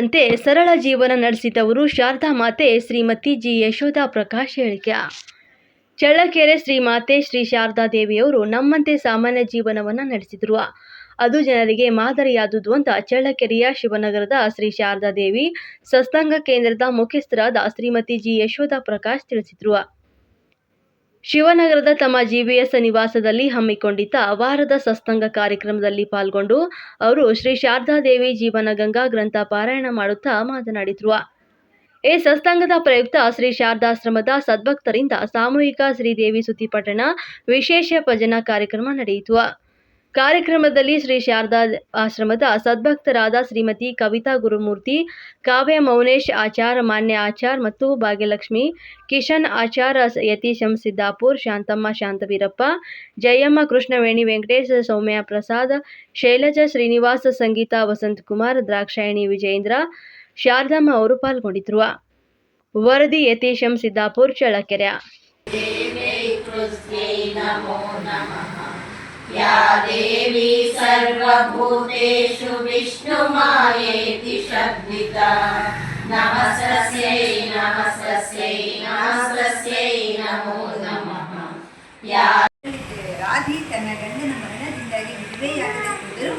ನುಡಿದಂತೆ ಸರಳ ಜೀವನ ನಡೆಸಿದವರು ಶಾರದಾ ಮಾತೆ ಶ್ರೀಮತಿ ಜಿ ಯಶೋಧ ಪ್ರಕಾಶ್ ಹೇಳಿಕೆ. ಚಳ್ಳಕೆರೆ ಶ್ರೀ ಮಾತೆ ಶ್ರೀ ಶಾರದಾ ದೇವಿಯವರು ನಮ್ಮಂತೆ ಸಾಮಾನ್ಯ ಜೀವನವನ್ನು ನಡೆಸಿದ್ರು. ಅದು ಜನರಿಗೆ ಮಾದರಿಯಾದುದು ಅಂತ ಚಳ್ಳಕೆರೆಯ ಶಿವನಗರದ ಶ್ರೀ ಶಾರದಾ ದೇವಿ ಸತ್ಸಂಗ ಕೇಂದ್ರದ ಮುಖ್ಯಸ್ಥರಾದ ಶ್ರೀಮತಿ ಜಿ ಯಶೋಧ ಪ್ರಕಾಶ್ ತಿಳಿಸಿದರು. ಶಿವನಗರದ ತಮ್ಮ ಜಿವಿಎಸ್ ನಿವಾಸದಲ್ಲಿ ಹಮ್ಮಿಕೊಂಡಿದ್ದ ವಾರದ ಸತ್ಸಂಗ ಕಾರ್ಯಕ್ರಮದಲ್ಲಿ ಪಾಲ್ಗೊಂಡು ಅವರು ಶ್ರೀ ಶಾರದಾದೇವಿ ಜೀವನ ಗಂಗಾ ಗ್ರಂಥ ಪಾರಾಯಣ ಮಾಡುತ್ತಾ ಮಾತನಾಡಿದರು. ಈ ಸತ್ಸಂಗದ ಪ್ರಯುಕ್ತ ಶ್ರೀ ಶಾರದಾಶ್ರಮದ ಸದ್ಭಕ್ತರಿಂದ ಸಾಮೂಹಿಕ ಶ್ರೀದೇವಿ ಸುದ್ದಿ ಪಠಣ ವಿಶೇಷ ಭಜನಾ ಕಾರ್ಯಕ್ರಮ ನಡೆಯಿತು. ಕಾರ್ಯಕ್ರಮದಲ್ಲಿ ಶ್ರೀ ಶಾರದಾ ಆಶ್ರಮದ ಸದ್ಭಕ್ತರಾದ ಶ್ರೀಮತಿ ಕವಿತಾ ಗುರುಮೂರ್ತಿ, ಕಾವ್ಯ ಮೌನೇಶ್ ಆಚಾರ್, ಮಾನ್ಯ ಆಚಾರ್ ಮತ್ತು ಭಾಗ್ಯಲಕ್ಷ್ಮಿ, ಕಿಶನ್ ಆಚಾರ್ ಯತೀಶಂ ಸಿದ್ದಾಪುರ್, ಶಾಂತಮ್ಮ, ಶಾಂತವೀರಪ್ಪ, ಜಯಮ್ಮ, ಕೃಷ್ಣವೇಣಿ ವೆಂಕಟೇಶ್, ಸೌಮ್ಯ ಪ್ರಸಾದ್, ಶೈಲಜಾ ಶ್ರೀನಿವಾಸ, ಸಂಗೀತ ವಸಂತಕುಮಾರ್, ದ್ರಾಕ್ಷಾಯಣಿ ವಿಜಯೇಂದ್ರ, ಶಾರದಮ್ಮ ಅವರು ಪಾಲ್ಗೊಂಡಿದ್ರು. ವರದಿ ಯತೀಶಂ ಸಿದ್ದಾಪುರ್, ಚಳ್ಳಕೆರೆ. या देवी सर्वभूतेषु विष्णुमायेति शब्दिता नमस्तस्यै नमस्तस्यै नमस्तस्यै नमो नमः या ರಾಧಿ ತನ್ನ ಗಂಡನ ಮರಣದಿಂದಾಗಿ ವಿಧವೆಯಾಗದೆ ಹೋದರೂ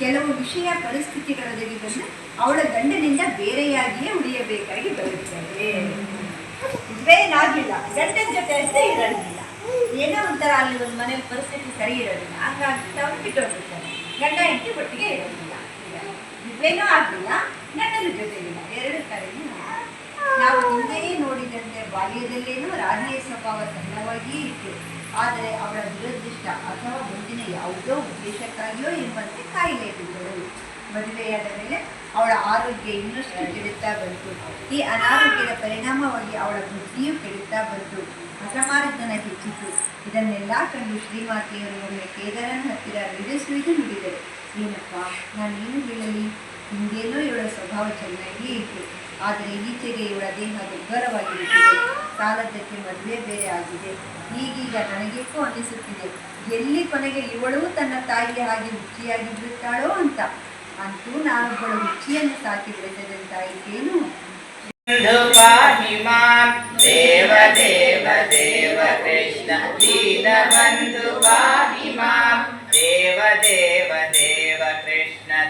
ಕೆಲವು ವಿಷಯ ಪರಿಸ್ಥಿತಿಗಳೊದಗಿ ಬಂದು ಅವಳ ಗಂಡನಿಂದ ಬೇರೆಯಾಗಿಯೇ ಉಳಿಯಬೇಕಾಗಿ ಬರುತ್ತದೆ ವಿಧವೆಯನ್ನಾಗಿಲ್ಲ ಗಂಡನ ಜೊತೆ ಅಷ್ಟೇ ಇರೋದಿಲ್ಲ ಏನೋ ಒಂಥರ ಅಲ್ಲಿ ಒಂದು ಮನೇಲಿ ಪರಿಸ್ಥಿತಿ ಸರಿ ಇರೋದಿಲ್ಲ. ಹಂಗಾಗಿ ಅವ್ರು ಬಿಟ್ಟೋಗಿರ್ತಾರೆ. ಗಂಡ ಹೆಂಡತಿ ಒಟ್ಟಿಗೆ ಇರೋದಿಲ್ಲ. ಮದುವೆನೂ ಆಗಲಿಲ್ಲ, ಗಂಡನ ಜೊತೆಗಿಲ್ಲ. ಎರಡು ಕಡೆಯೂ ನಾವು ಹಿಂದೆಯೇ ನೋಡಿದಂತೆ ಬಾಲ್ಯದಲ್ಲೇನೂ ರಾಧಿಯ ಸ್ವಭಾವ ಸಣ್ಣವಾಗಿಯೇ ಇತ್ತು. ಆದರೆ ಅವರ ದುರದೃಷ್ಟ ಅಥವಾ ಮುಂದಿನ ಯಾವುದೋ ಉದ್ದೇಶಕ್ಕಾಗಿಯೋ ಎಂಬಂತೆ ಕಾಯಿಲೆ ಬಿದ್ದಳು ಮದುವೆಯಾದ ಮೇಲೆ ಅವಳ ಆರೋಗ್ಯ ಇನ್ನಷ್ಟು ಕೆಡುತ್ತಾ ಬಂತು. ಈ ಅನಾರೋಗ್ಯದ ಪರಿಣಾಮವಾಗಿ ಅವಳ ಬುದ್ಧಿಯೂ ಕೆಡುತ್ತಾ ಬಂತು. ಅಸಮಾಧಾನ ಹೆಚ್ಚಿತು. ಇದನ್ನೆಲ್ಲ ಕಂಡು ಶ್ರೀಮಾತೆಯವರು ಒಮ್ಮೆ ಕೇದಾರನ ಹತ್ತಿರ ವಿಧಿಸುವುದು ನುಡಿದರು. ಏನಪ್ಪ, ನಾನೇನು ಹೇಳಲಿ? ಹಿಂದೇನೋ ಇವಳ ಸ್ವಭಾವ ಚೆನ್ನಾಗಿಯೇ ಇತ್ತು. ಆದರೆ ಈಚೆಗೆ ಇವಳ ದೇಹ ದುರ್ಬಲವಾಗಿರುತ್ತದೆ. ಸಾಲದಕ್ಕೆ ಮದುವೆ ಬೇರೆ ಆಗಿದೆ. ಈಗೀಗ ನನಗೇಕೋ ಅನಿಸುತ್ತಿದೆ ಎಲ್ಲಿ ಕೊನೆಗೆ ಇವಳು ತನ್ನ ತಾಯಿಯ ಹಾಗೆ ರುಚಿಯಾಗಿ ಬಿಡುತ್ತಾಳೋ ಅಂತ. ಅಂತೂ ನಾನು ಒಬ್ಬಳ ಹುಚ್ಚಿಯನ್ನು ಸಾಕಿ ಬೆಳೆದಂತಾಯಿತೇನು ದೇವ ದೇವ ದೇವ बृपाहि मां देवदेवदेव कृष्ण दीनबन्धुवाहि मां ದೇವ ದೇವ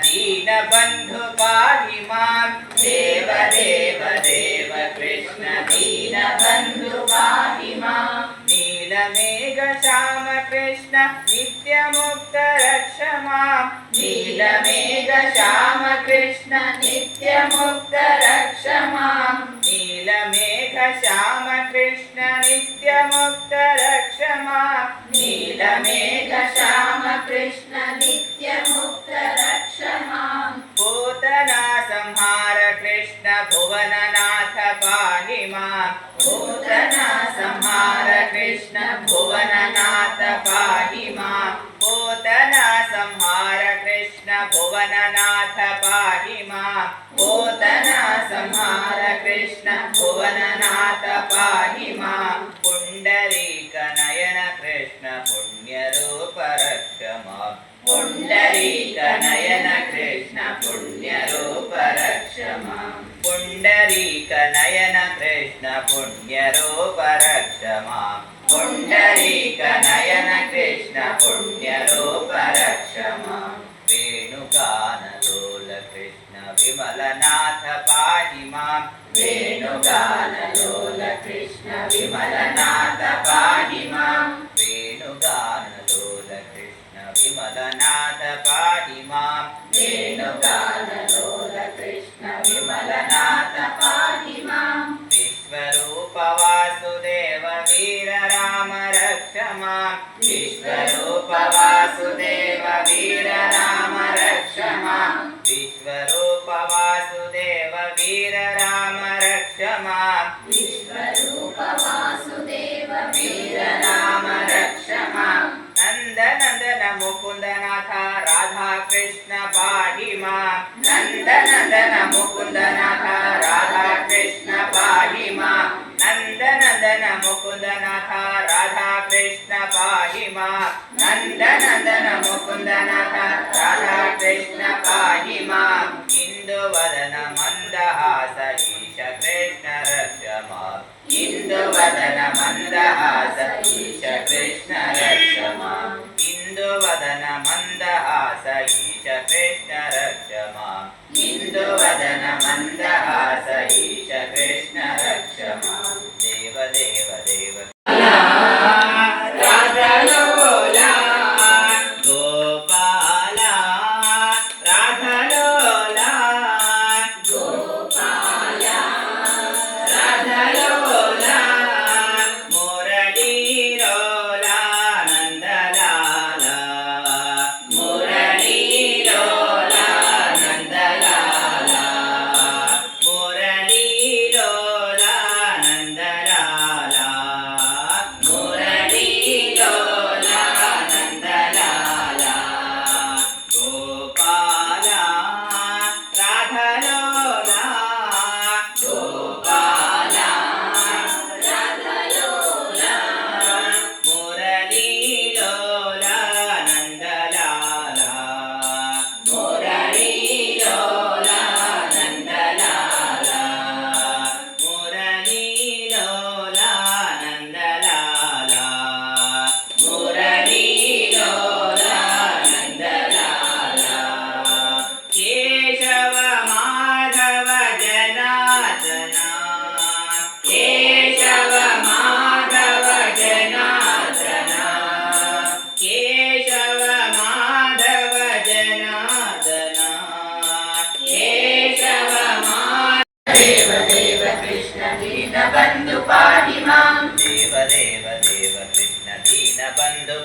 दीनबन्धु पाहि मां देवदेवदेव कृष्ण दीन बन्धुवाहिमा ಶ್ಯಾಮ ಕೃಷ್ಣ ನಿತ್ಯ ಮುಕ್ತ मां नीलमेघ श्याम कृष्ण नित्यमुक्त रक्ष मां नीलमेघ श्याम कृष्ण नित्यमुक्त మహిమా. పోతన సంహార కృష్ణ భువననాథ పాహిమా. పుండరీక నయన కృష్ణ పుణ్యరూప రక్షమా. పుండరీక నయన కృష్ణ పుణ్య రక్షమా. పుండరీక నయన కృష్ణ పుణ్య రూపరక్షమా పుండరీక నయన కృష్ణ పుణ్య రక్షమా. विमलनाथ पाहि मां वेणुगानलोल कृष्ण विमलनाथ पाहि मां वेणुगानलोल कृष्ण विमलनाथ पाहि मां वेणुगानलोल कृष्ण विमलनाथ पाहि मां विश्वरूप वासुदेव वीर राम रक्ष मां నందన నందన ముకుందనక రాధా కృష్ణ పాహిమా. ఇందువదన మందహాస ఈశ కృష్ణ రక్షమా. ఇందువదన మందహాస ఈశ కృష్ణ రక్షమా ఇందువదన మందహాస ఈశ కృష్ణ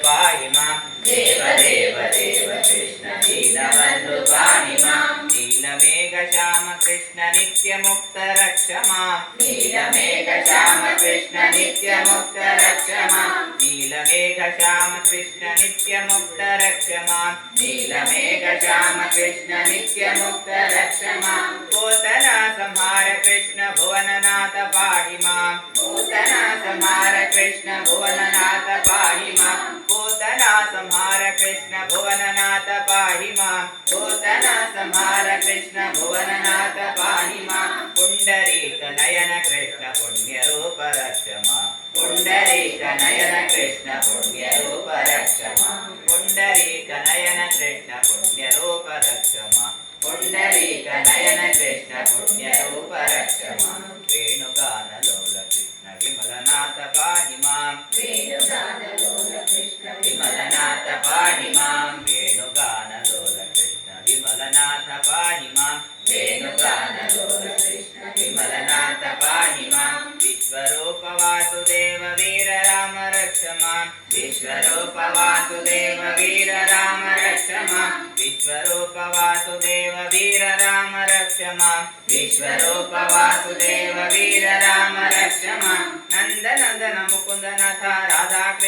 पाहि मां देव देव देव कृष्ण नित्यमुक्तमा नीलमेघ श्याम कृष्ण नित्यमुक्तमा नीलेघ श्याम कृष्ण नित्यमुक्तमा मां नीलमेघश्याम कृष्ण मां पोतना संहार कृष्ण भुवननाथ पाहि मां पोतना संहार कृष्ण भुवननाथ पाहि मां संहार कृष्ण भुवननाथ पाहि मा भूतना संहार कृष्ण भुवननाथ पाहि मा पुण्डरीक नयन कृष्ण पुण्यरूप रक्ष मा पुण्डरीक नयन कृष्ण पुण्यरूप रक्ष मा पुण्डरीक नयन कृष्ण पुण्यरूप रक्ष मा पुण्डरीक नयन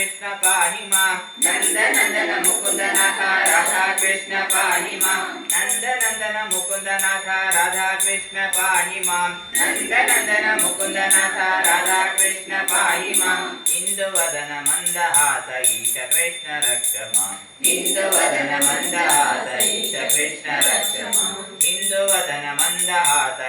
कृष्ण पाहि मा नंद नंदन मुकुंद नाथ राधा कृष्ण पाहि मा नंद नंदन मुकुंद नाथ राधा कृष्ण पाहि मा नंद नंदन मुकुंद नाथ राधा कृष्ण पाहि मा इंदुवदन मंदहास ईश कृष्ण रक्ष मा इंदुवदन मंदहास ईश कृष्ण रक्ष मा इंदुवदन मंदहास